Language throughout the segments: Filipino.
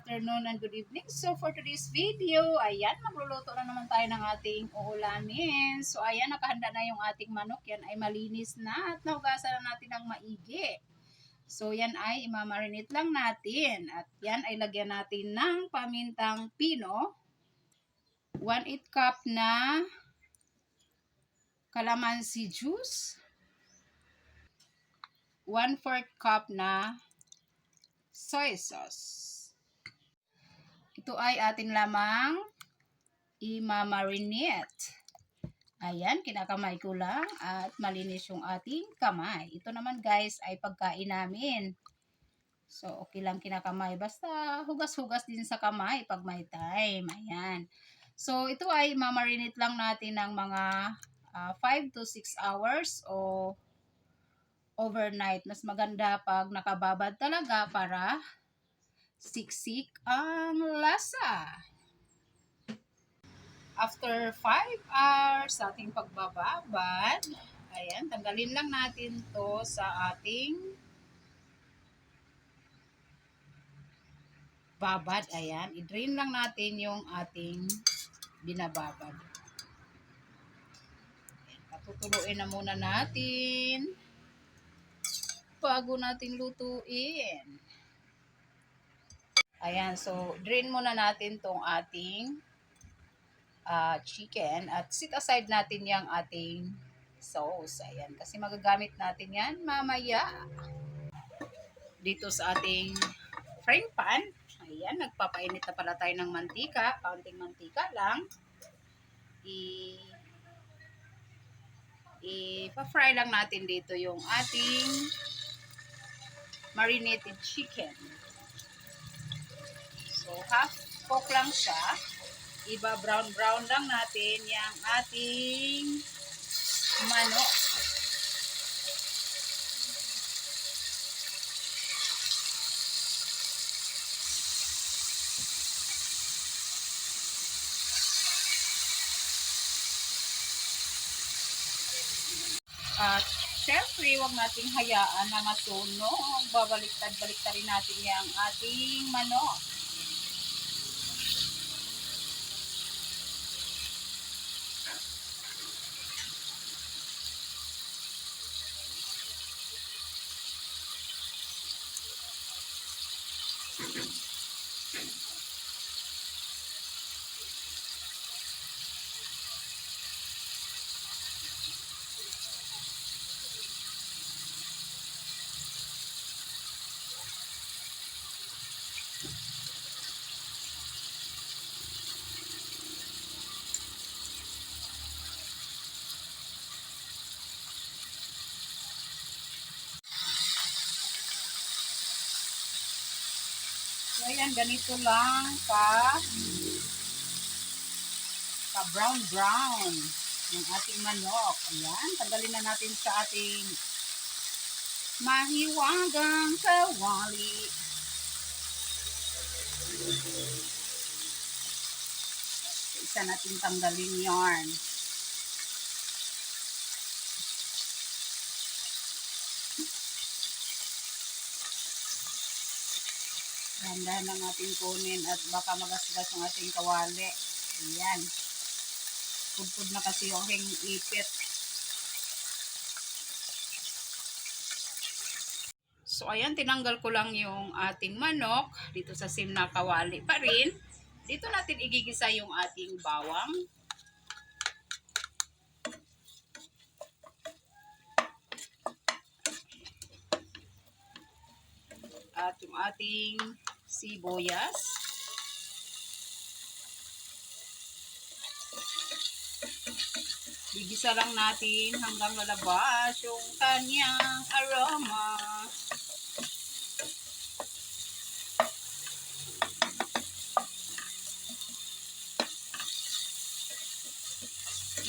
afternoon and good evening. So for today's video, ayan, magluluto na naman tayo ng ating uulamin. So ayan, nakahanda na yung ating manok. Yan ay malinis na at nahugasan na natin ng maigi. So yan ay imamarinate lang natin. At yan ay lagyan natin ng pamintang pino. 1-8 cup na calamansi juice. 1-4 cup na soy sauce. Ito ay atin lamang imamarinate. Ayan, kinakamay ko lang at malinis yung ating kamay. Ito naman guys ay pagkain namin. So, okay lang kinakamay. Basta hugas-hugas din sa kamay pag may time. Ayan. So, ito ay mamarinate lang natin ng mga 5 to 6 hours o overnight. Mas maganda pag nakababad talaga para siksik ang lasa. After 5 hours sa ating pagbababad, ayan, tanggalin lang natin to sa ating babad. Ayan, i-drain lang natin yung ating binababad. Ayan, patutuluin na muna natin bago natin lutuin. Ayan, so drain muna natin tong ating uh, chicken at sit aside natin yung ating sauce. Ayan, kasi magagamit natin yan mamaya. Dito sa ating frying pan, ayan, nagpapainit na pala tayo ng mantika, kaunting mantika lang. I ipa-fry lang natin dito yung ating marinated chicken. So, half cook lang siya. Iba brown-brown lang natin yung ating manok. At syempre, huwag nating hayaan na masunog. Babaliktad-baliktad rin natin yung ating manok. Ayan, ganito lang ka ka brown brown yung ating manok. Ayan, tanggalin na natin sa ating mahiwagang kawali. Isa natin tanggalin yarn. Dahan-dahan lang ating kunin at baka magasgas ang ating kawali. Ayan. Pudpud na kasi yung aking ipit. So, ayan, tinanggal ko lang yung ating manok dito sa sim na kawali pa rin. Dito natin igigisa yung ating bawang. At yung ating sibuyas. Gigisa lang natin hanggang lalabas yung kanyang aroma.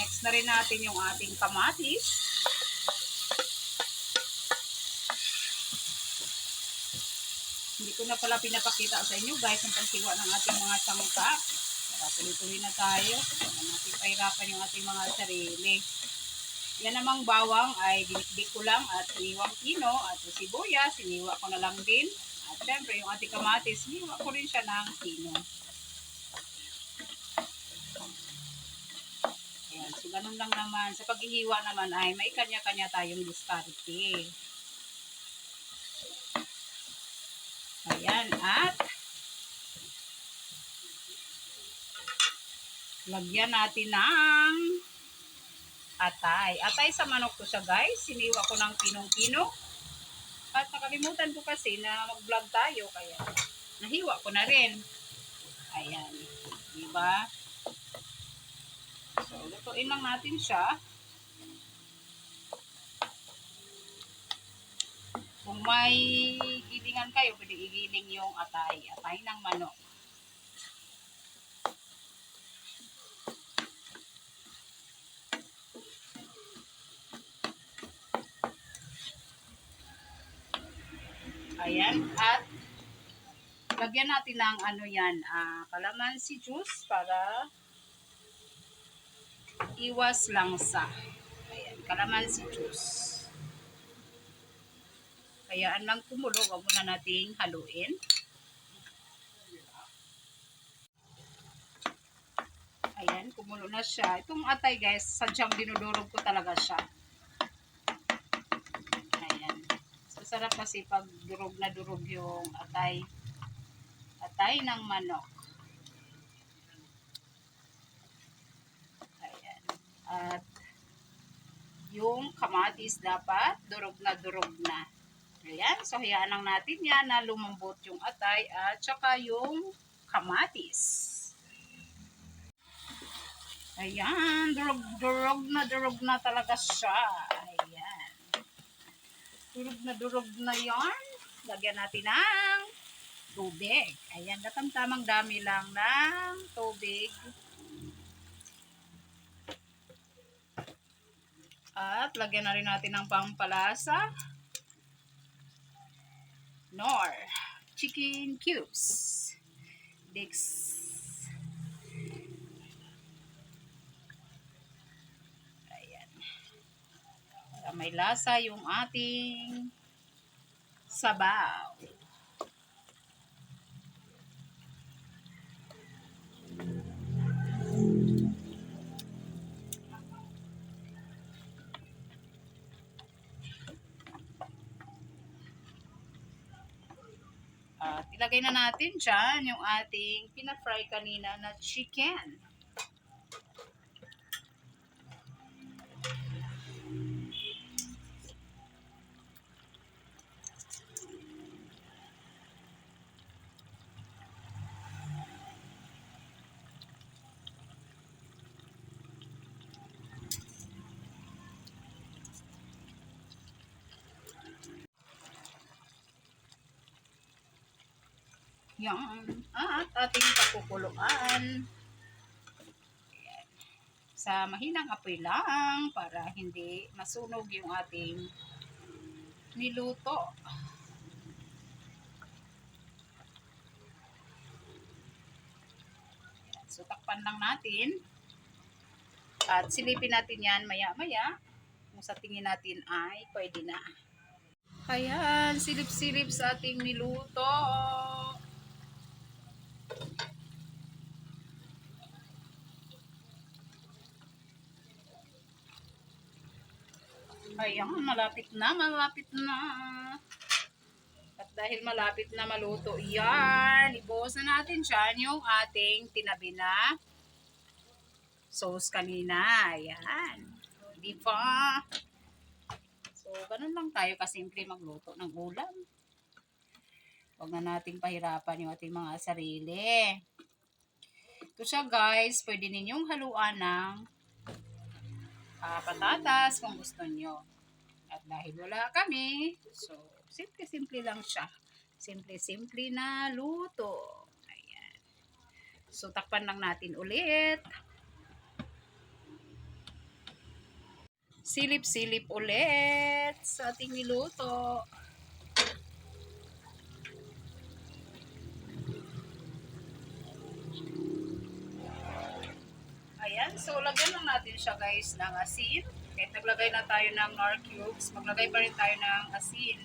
Next na rin natin yung ating kamatis. Hindi ko na pala pinapakita sa inyo guys ang pagsiwa ng ating mga sangka. Tara, tuloy-tuloy na tayo. Huwag natin pahirapan yung ating mga sarili. Yan namang bawang ay dinikdik ko lang at siniwang pino at sibuyas, siniwa ko na lang din. At syempre, yung ating kamatis, hiwa ko rin siya ng pino. Ayan, so ganun lang naman. Sa paghihiwa naman ay may kanya-kanya tayong diskarte. Ayan, at lagyan natin ng atay. Atay sa manok to siya guys. Siniwa ko ng pinong-pino. At nakalimutan ko kasi na mag-vlog tayo. Kaya nahiwa ko na rin. Ayan. Diba? So, lutuin lang natin siya. Kung may gilingan kayo, pwede igiling yung atay. Atay ng manok. Ayan. At lagyan natin ng ano yan, ah, calamansi juice para iwas langsa. Ayan, calamansi juice. Hayaan lang kumulo, wag muna nating haluin. Ayan, kumulo na siya. Itong atay guys, sadyang dinudurog ko talaga siya. Ayan. So, sarap kasi pag durog na durog yung atay. Atay ng manok. Ayan. At yung kamatis dapat durog na durog na. Ayan. So, hayaan lang natin yan na lumambot yung atay at saka yung kamatis. Ayan. Durog, durog na durog na talaga siya. Ayan. Durog na durog na yan. Lagyan natin ng tubig. Ayan. Katamtamang dami lang ng tubig. At lagyan na rin natin ng pampalasa. Nor. Chicken cubes. Dix. Ayan. Para may lasa yung ating sabaw. At ilagay na natin dyan yung ating pinafry kanina na chicken. Yan. At ating pakukuluan. Sa mahinang apoy lang para hindi masunog yung ating niluto. Ayan. So, takpan lang natin. At silipin natin yan maya-maya. Kung sa tingin natin ay pwede na. Ayan, silip-silip sa ating niluto. Ayan, malapit na, malapit na. At dahil malapit na maluto yan, ibuhos na natin dyan yung ating tinabi na sauce kanina. Ayan. Di ba? So, ganun lang tayo kasimple magluto ng ulam. Huwag na nating pahirapan yung ating mga sarili. Ito siya guys, pwede ninyong haluan ng ah, patatas kung gusto nyo. At dahil wala kami, so simple-simple lang siya. Simple-simple na luto. Ayan. So takpan lang natin ulit. Silip-silip ulit sa ating niluto. Siya guys ng asin. Kahit naglagay na tayo ng nor cubes, maglagay pa rin tayo ng asin.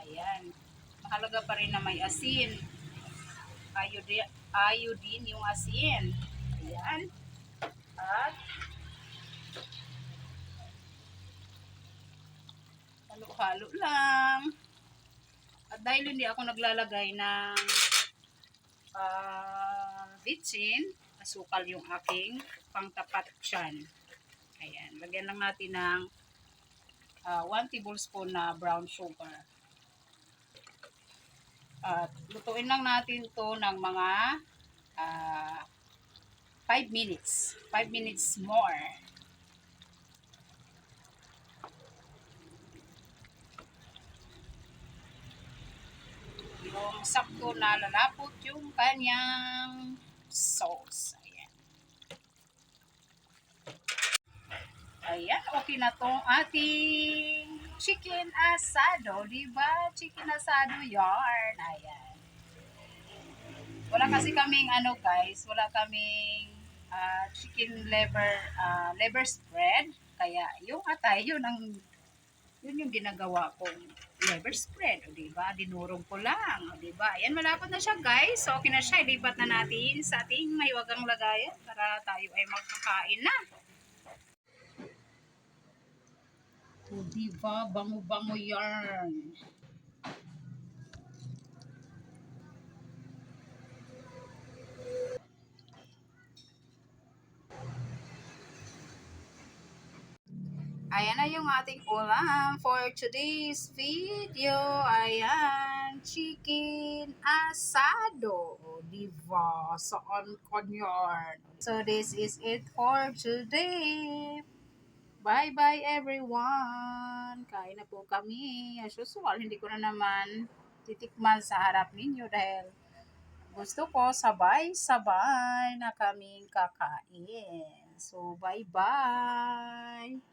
Ayan. halaga pa rin na may asin. Iodine, iodine yung asin. Ayan. At halo-halo lang. At dahil hindi ako naglalagay ng uh, bitsin, asukal yung aking pangtapat tiyan. Ayan, lagyan lang natin ng 1 tablespoon na brown sugar. At lutuin lang natin to ng mga 5 minutes. 5 minutes more. Yung sakto na lalapot yung kanyang sauce. Ayan. Ayan, okay na tong ating chicken asado. Diba? Chicken asado yarn. Ayan. Wala kasi kaming ano guys, wala kaming ah, chicken liver ah, liver spread. Kaya yung atay, yun ang yun yung ginagawa kong liver spread. O diba? Dinurog ko lang. O diba? Ayan, malapot na siya guys. Okay na siya. Ilipat na natin sa ating mahiwagang lagayan para tayo ay magkakain na. O diba? Bango-bango yarn. Ayan na yung ating ulam for today's video. Ayan, chicken asado. Diba? Sa on yarn. So, this is it for today. Bye-bye everyone. Kain na po kami. As usual, hindi ko na naman titikman sa harap ninyo dahil gusto ko sabay-sabay na kaming kakain. So, bye-bye.